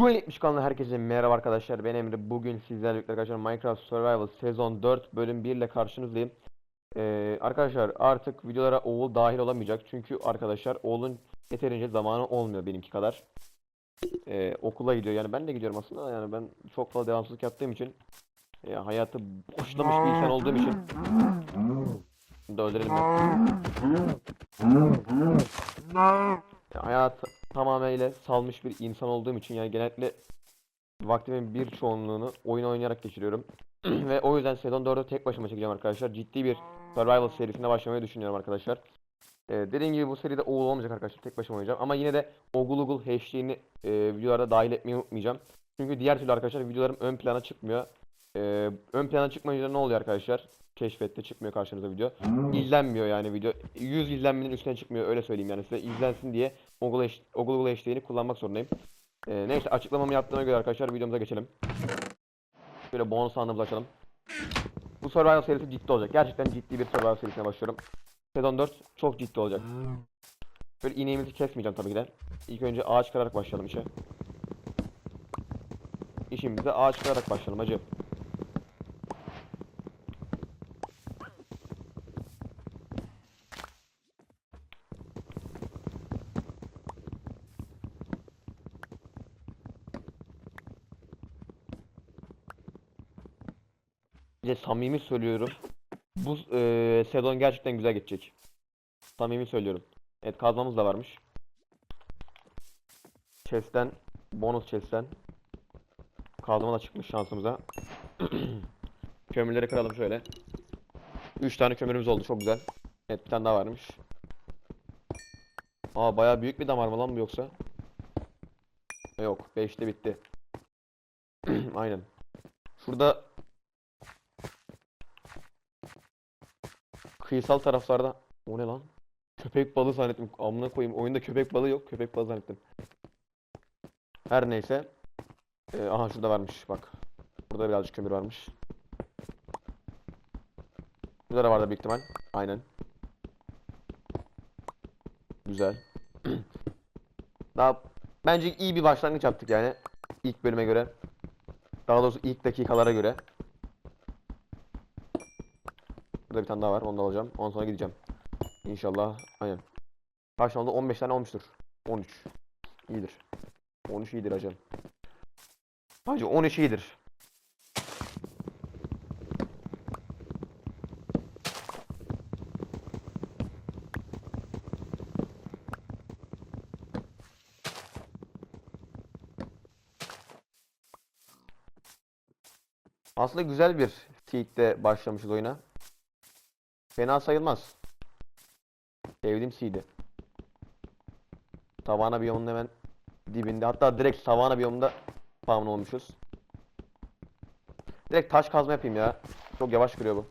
Gol 70 kanalına herkese merhaba arkadaşlar. Ben Emre. Bugün sizlerle birlikte arkadaşlar Minecraft Survival sezon 4 bölüm 1 ile karşınızdayım. Ee, arkadaşlar artık videolara Oğul dahil olamayacak. Çünkü arkadaşlar Oğul'un yeterince zamanı olmuyor benimki kadar. Ee, okula gidiyor. Yani ben de gidiyorum aslında. da Yani ben çok fazla devamsızlık yaptığım için e, hayatı boşlamış bir insan olduğum için Bunu öldürelim ben. Ya hayatı tamamıyla salmış bir insan olduğum için yani genellikle vaktimin bir çoğunluğunu oyun oynayarak geçiriyorum. Ve o yüzden sezon 4'ü tek başıma çekeceğim arkadaşlar. Ciddi bir survival serisine başlamayı düşünüyorum arkadaşlar. Ee, dediğim gibi bu seride Oğul olmayacak arkadaşlar. Tek başıma oynayacağım. Ama yine de Ogul Ogul hashtag'ini e, videolara dahil etmeyi unutmayacağım. Çünkü diğer türlü arkadaşlar videolarım ön plana çıkmıyor. Ee, ön plana çıkmayınca ne oluyor arkadaşlar? Keşfette çıkmıyor karşınıza video. İzlenmiyor yani video. 100 izlenmenin üstüne çıkmıyor öyle söyleyeyim yani size izlensin diye Google hash- Google hashtag'ini kullanmak zorundayım. Ee, neyse açıklamamı yaptığıma göre arkadaşlar videomuza geçelim. Şöyle bonus anımızı açalım. Bu survival serisi ciddi olacak. Gerçekten ciddi bir survival serisine başlıyorum. Sezon 4 çok ciddi olacak. Böyle ineğimizi kesmeyeceğim tabii ki de. İlk önce ağaç kırarak başlayalım işe. İşimize ağaç kırarak başlayalım hacı. Ya samimi söylüyorum. Bu eee sezon gerçekten güzel geçecek. Samimi söylüyorum. Evet kazmamız da varmış. Chest'ten bonus chest'ten kazma da çıkmış şansımıza. Kömürleri kıralım şöyle. 3 tane kömürümüz oldu çok güzel. Evet bir tane daha varmış. Aa bayağı büyük bir damar mı lan bu yoksa? E, Yok 5'te bitti. Aynen. Şurada kıyısal taraflarda o ne lan? Köpek balığı zannettim. Amına koyayım. Oyunda köpek balığı yok. Köpek balığı zannettim. Her neyse. Ee, aha şurada varmış bak. Burada birazcık kömür varmış. Burada da vardı büyük ihtimal. Aynen. Güzel. Daha bence iyi bir başlangıç yaptık yani. İlk bölüme göre. Daha doğrusu ilk dakikalara göre. Burada bir tane daha var. Onu da alacağım. Ondan sonra gideceğim. İnşallah. Aynen. Kaç tane oldu? 15 tane olmuştur. 13. İyidir. 13 iyidir hacım. Hacı 13 iyidir. Aslında güzel bir seed'de başlamışız oyuna. Fena sayılmaz. Sevdiğim seed'i. Savana biyomunun hemen dibinde. Hatta direkt savana biyomunda spawn olmuşuz. Direkt taş kazma yapayım ya. Çok yavaş kırıyor bu.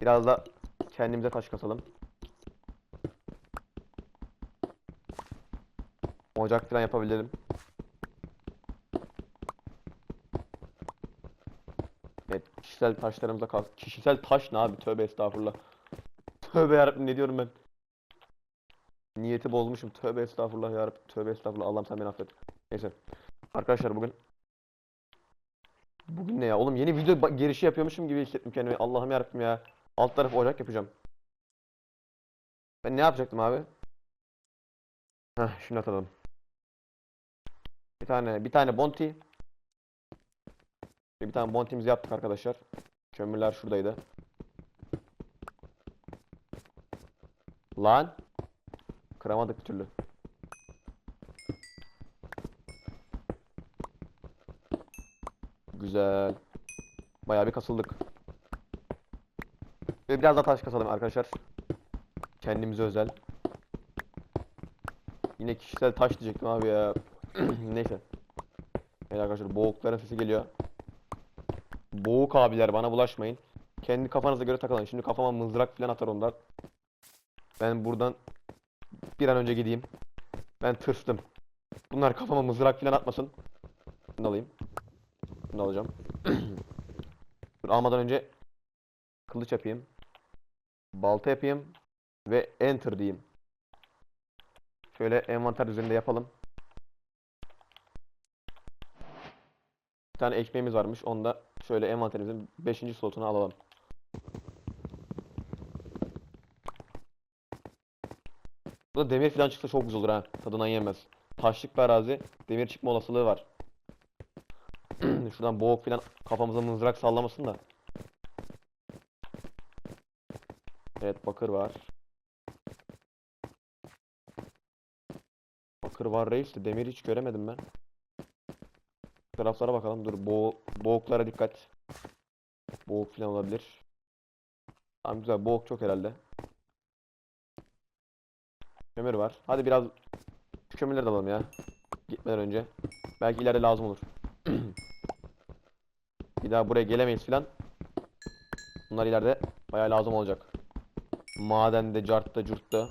Biraz da kendimize taş kasalım. Ocak falan yapabilirim. Evet, kişisel taşlarımıza kaz. Kişisel taş ne abi? Tövbe estağfurullah. Tövbe yarabbim ne diyorum ben? Niyeti bozmuşum. Tövbe estağfurullah yarabbim. Tövbe estağfurullah. Allah'ım sen beni affet. Neyse. Arkadaşlar bugün Bugün ne ya? Oğlum yeni video girişi yapıyormuşum gibi hissettim kendimi. Allah'ım yarabbim ya. Alt tarafı ocak yapacağım. Ben ne yapacaktım abi? Heh, şunu atalım. Bir tane bir tane bounty. Bir tane bounty'mizi yaptık arkadaşlar. Kömürler şuradaydı. Lan. Kıramadık bir türlü. Güzel. Bayağı bir kasıldık. Ve biraz daha taş kasalım arkadaşlar. Kendimize özel. Yine kişisel taş diyecektim abi ya. Neyse. Evet arkadaşlar boğukların sesi geliyor. Boğuk abiler bana bulaşmayın. Kendi kafanıza göre takılın. Şimdi kafama mızrak falan atar onlar. Ben buradan bir an önce gideyim. Ben tırstım. Bunlar kafama mızrak falan atmasın. Bunu alayım. Bunu alacağım. Dur, almadan önce kılıç yapayım. Balta yapayım. Ve enter diyeyim. Şöyle envanter üzerinde yapalım. Bir tane ekmeğimiz varmış. Onu da şöyle envanterimizin 5. slotuna alalım. Burada demir falan çıksa çok güzel olur ha. Tadından yenmez. Taşlık bir arazi. Demir çıkma olasılığı var. Şuradan boğuk falan kafamıza mızrak sallamasın da. Evet bakır var. Bakır var reis de demir hiç göremedim ben. Taraflara bakalım. Dur boğ boğuklara dikkat. Boğuk falan olabilir. Tamam güzel boğuk çok herhalde. Kömür var. Hadi biraz şu kömürleri de alalım ya. Gitmeden önce. Belki ileride lazım olur. Bir daha buraya gelemeyiz filan. Bunlar ileride bayağı lazım olacak. Madende, cartta, curtta.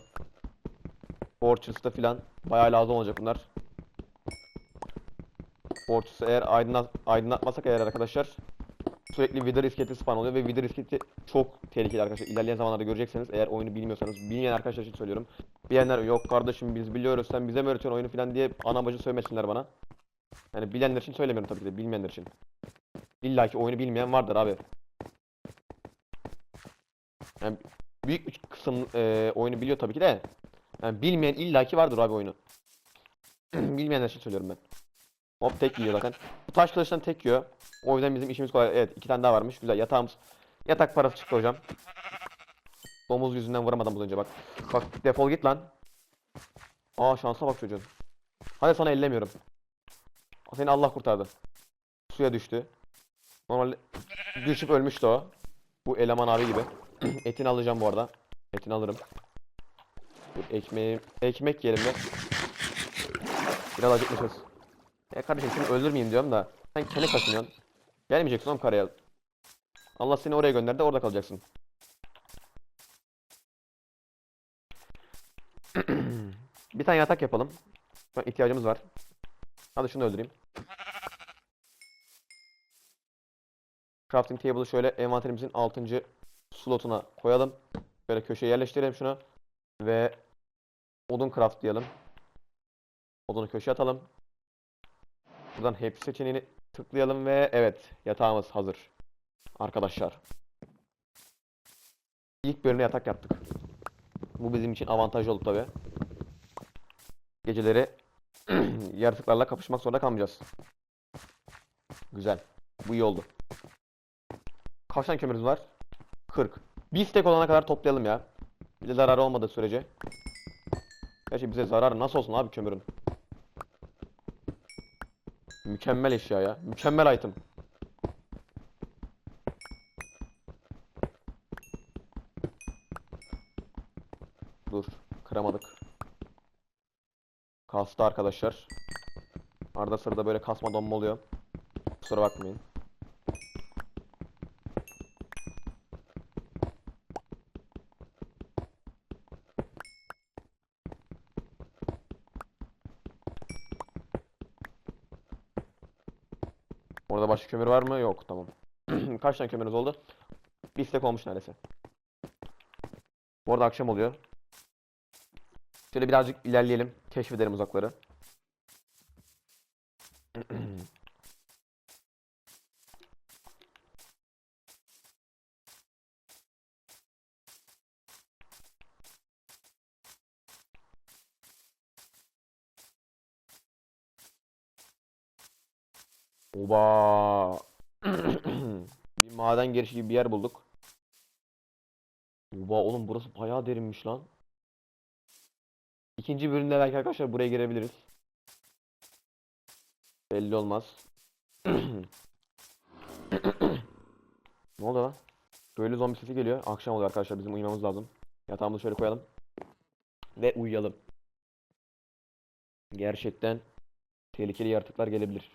Fortress'ta filan bayağı lazım olacak bunlar. Fortress'ı eğer aydınlat aydınlatmasak eğer arkadaşlar sürekli Wither iskeleti spawn oluyor ve Wither iskeleti çok tehlikeli arkadaşlar. İlerleyen zamanlarda göreceksiniz eğer oyunu bilmiyorsanız. Bilmeyen arkadaşlar için söylüyorum. Bilenler yok kardeşim biz biliyoruz sen bize mi öğretiyorsun oyunu filan diye ana bacı sövmesinler bana. Yani bilenler için söylemiyorum tabii ki de bilmeyenler için. İlla ki oyunu bilmeyen vardır abi. Yani büyük bir kısım e, oyunu biliyor tabii ki de. Yani bilmeyen illaki vardır abi oyunu. Bilmeyenler için söylüyorum ben. Hop tek yiyor zaten. Bu taş kılıçtan tek yiyor. O yüzden bizim işimiz kolay. Evet iki tane daha varmış. Güzel yatağımız. Yatak parası çıktı hocam. Domuz yüzünden vuramadım az önce bak. Bak defol git lan. Aa şansa bak çocuğun. Hadi sana ellemiyorum. Seni Allah kurtardı. Suya düştü. Normalde düşüp ölmüştü o. Bu eleman abi gibi. Etini alacağım bu arada. Etini alırım. Dur, ekmek yiyelim de. Biraz acıkmışız. Ya kardeşim seni öldürmeyeyim diyorum da. Sen kene kaçınıyorsun. Gelmeyeceksin oğlum karaya. Allah seni oraya gönderdi orada kalacaksın. Bir tane yatak yapalım. İhtiyacımız var. Hadi şunu öldüreyim. Crafting table'ı şöyle envanterimizin 6. slotuna koyalım. Böyle köşeye yerleştirelim şunu. Ve odun craftlayalım. Odunu köşeye atalım. Buradan hepsi seçeneğini tıklayalım ve evet yatağımız hazır. Arkadaşlar. İlk bölümde yatak yaptık. Bu bizim için avantajlı oldu tabi. Geceleri yaratıklarla kapışmak zorunda kalmayacağız. Güzel. Bu iyi oldu. Kaç tane kömürümüz var? 40. Bir stek olana kadar toplayalım ya. Bir de zararı olmadığı sürece. Gerçi bize zararı nasıl olsun abi kömürün? Mükemmel eşya ya. Mükemmel item. Dur. Kıramadık. Kastı arkadaşlar. Arada sırada böyle kasma donma oluyor. Kusura bakmayın. Orada başka kömür var mı? Yok. Tamam. Kaç tane kömürümüz oldu? Bir stek olmuş neredeyse. Bu arada akşam oluyor. Şöyle birazcık ilerleyelim. Keşfedelim uzakları. Oba. Bir maden girişi gibi bir yer bulduk. Oba oğlum burası bayağı derinmiş lan. İkinci bölümde belki arkadaşlar buraya girebiliriz. Belli olmaz. Ne oldu lan? Böyle zombi sesi geliyor. Akşam oluyor arkadaşlar bizim uyumamız lazım. Yatağımızı şöyle koyalım. Ve uyuyalım. Gerçekten tehlikeli yaratıklar gelebilir.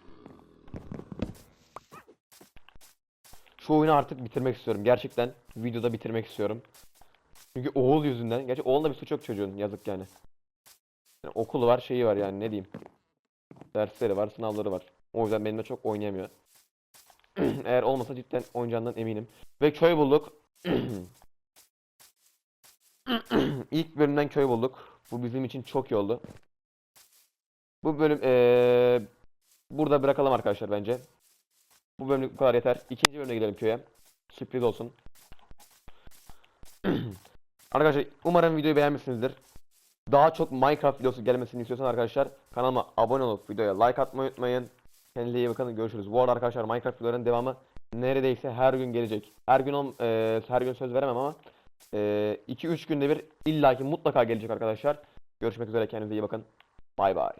Şu oyunu artık bitirmek istiyorum. Gerçekten videoda bitirmek istiyorum. Çünkü oğul yüzünden. Gerçi oğlun da bir suç yok çocuğun. Yazık yani. Yani okulu var, şeyi var yani ne diyeyim. Dersleri var, sınavları var. O yüzden benimle çok oynayamıyor. Eğer olmasa cidden oynayacağından eminim. Ve köy bulduk. İlk bölümden köy bulduk. Bu bizim için çok iyi oldu. Bu bölüm eee, burada bırakalım arkadaşlar bence. Bu bölümlük bu kadar yeter. İkinci bölüme gidelim köye. Sürpriz olsun. Arkadaşlar umarım videoyu beğenmişsinizdir. Daha çok Minecraft videosu gelmesini istiyorsan arkadaşlar kanalıma abone olup videoya like atmayı unutmayın. Kendinize iyi bakın. Görüşürüz. Bu arada arkadaşlar Minecraft videolarının devamı neredeyse her gün gelecek. Her gün ol- eee, her gün söz veremem ama 2-3 günde bir illaki mutlaka gelecek arkadaşlar. Görüşmek üzere kendinize iyi bakın. Bay bay.